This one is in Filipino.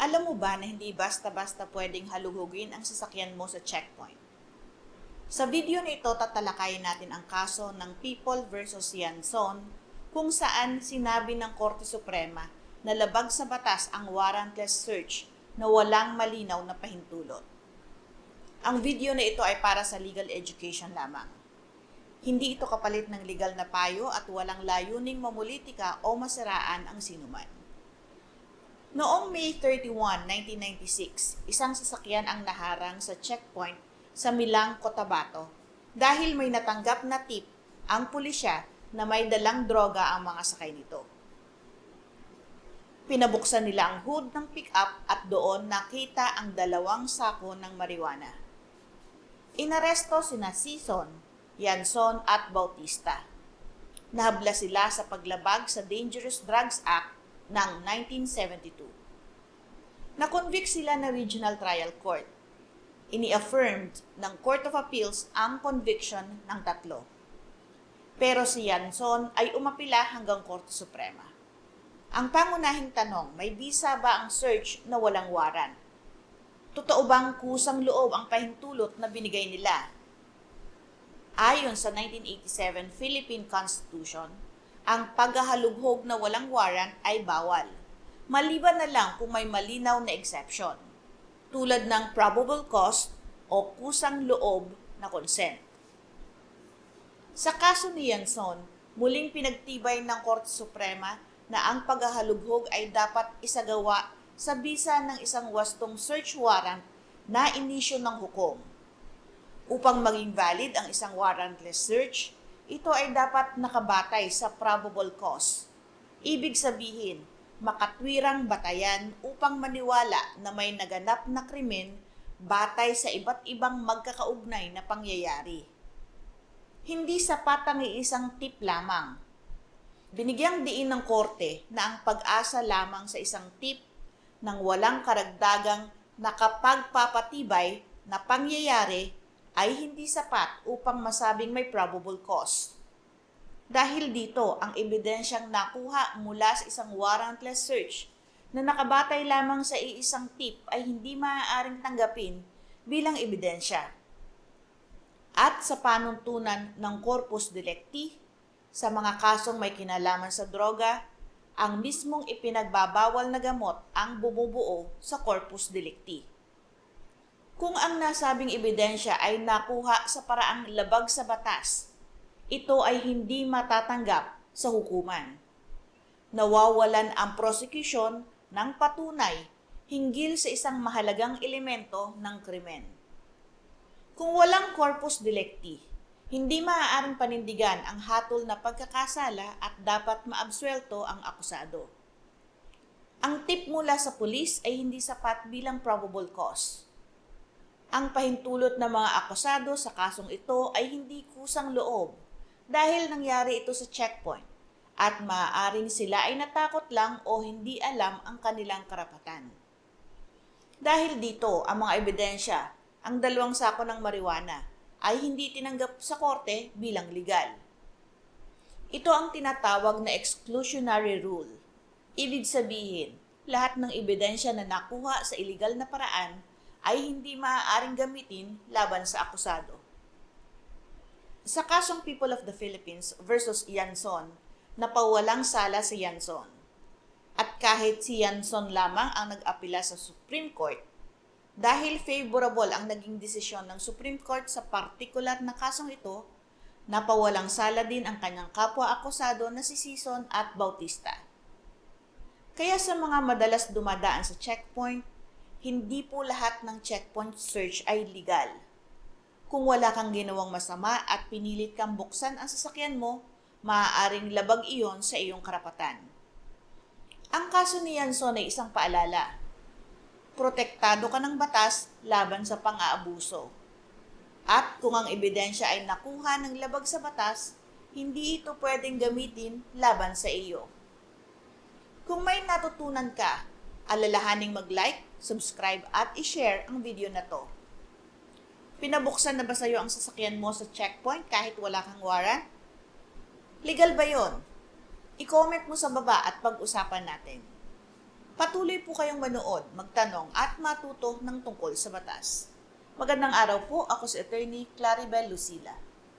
Alam mo ba na hindi basta-basta pwedeng haluhugin ang sasakyan mo sa checkpoint? Sa video na ito, tatalakayin natin ang kaso ng People versus Yanson kung saan sinabi ng Korte Suprema na labag sa batas ang warrantless search na walang malinaw na pahintulot. Ang video na ito ay para sa legal education lamang. Hindi ito kapalit ng legal na payo at walang layuning mamulitika o masiraan ang sinuman. Noong May 31, 1996, isang sasakyan ang naharang sa checkpoint sa Milang, Cotabato dahil may natanggap na tip ang pulisya na may dalang droga ang mga sakay nito. Pinabuksan nila ang hood ng pickup at doon nakita ang dalawang sako ng marijuana. Inaresto sina Sison, Yanson at Bautista. Nahabla sila sa paglabag sa Dangerous Drugs Act ng 1972. Na-convict sila ng Regional Trial Court. Ini-affirmed ng Court of Appeals ang conviction ng tatlo. Pero si Yanson ay umapila hanggang Korte Suprema. Ang pangunahing tanong, may bisa ba ang search na walang waran? Totoo bang kusang loob ang pahintulot na binigay nila? Ayon sa 1987 Philippine Constitution, ang paghahalughog na walang warrant ay bawal. Maliban na lang kung may malinaw na exception, tulad ng probable cause o kusang loob na consent. Sa kaso ni Yanson, muling pinagtibay ng Korte Suprema na ang paghahalughog ay dapat isagawa sa bisa ng isang wastong search warrant na inisyo ng hukom. Upang maging valid ang isang warrantless search, ito ay dapat nakabatay sa probable cause. Ibig sabihin, makatwirang batayan upang maniwala na may naganap na krimen batay sa iba't ibang magkakaugnay na pangyayari. Hindi sapat ang iisang tip lamang. Binigyang diin ng korte na ang pag-asa lamang sa isang tip ng walang karagdagang nakapagpapatibay na pangyayari ay hindi sapat upang masabing may probable cause. Dahil dito, ang ebidensyang nakuha mula sa isang warrantless search na nakabatay lamang sa iisang tip ay hindi maaaring tanggapin bilang ebidensya. At sa panuntunan ng corpus delicti, sa mga kasong may kinalaman sa droga, ang mismong ipinagbabawal na gamot ang bumubuo sa corpus delicti. Kung ang nasabing ebidensya ay nakuha sa paraang labag sa batas, ito ay hindi matatanggap sa hukuman. Nawawalan ang prosecution ng patunay hinggil sa isang mahalagang elemento ng krimen. Kung walang corpus delicti, hindi maaaring panindigan ang hatol na pagkakasala at dapat maabsuelto ang akusado. Ang tip mula sa pulis ay hindi sapat bilang probable cause. Ang pahintulot ng mga akusado sa kasong ito ay hindi kusang loob dahil nangyari ito sa checkpoint at maaaring sila ay natakot lang o hindi alam ang kanilang karapatan. Dahil dito, ang mga ebidensya, ang dalawang sako ng marijuana, ay hindi tinanggap sa korte bilang legal. Ito ang tinatawag na exclusionary rule. Ibig sabihin, lahat ng ebidensya na nakuha sa illegal na paraan ay hindi maaaring gamitin laban sa akusado. Sa kasong People of the Philippines versus Yanson, napawalang sala si Yanson. At kahit si Yanson lamang ang nag-apila sa Supreme Court, dahil favorable ang naging desisyon ng Supreme Court sa partikular na kasong ito, napawalang sala din ang kanyang kapwa-akusado na si Sison at Bautista. Kaya sa mga madalas dumadaan sa checkpoint, hindi po lahat ng checkpoint search ay legal. Kung wala kang ginawang masama at pinilit kang buksan ang sasakyan mo, maaaring labag iyon sa iyong karapatan. Ang kaso ni Yanson ay isang paalala. Protektado ka ng batas laban sa pang-aabuso. At kung ang ebidensya ay nakuha ng labag sa batas, hindi ito pwedeng gamitin laban sa iyo. Kung may natutunan ka, alalahaning mag-like, subscribe at i-share ang video na to. Pinabuksan na ba sa'yo ang sasakyan mo sa checkpoint kahit wala kang warrant? Legal ba yon? I-comment mo sa baba at pag-usapan natin. Patuloy po kayong manood, magtanong at matuto ng tungkol sa batas. Magandang araw po, ako si Attorney Claribel Lucila.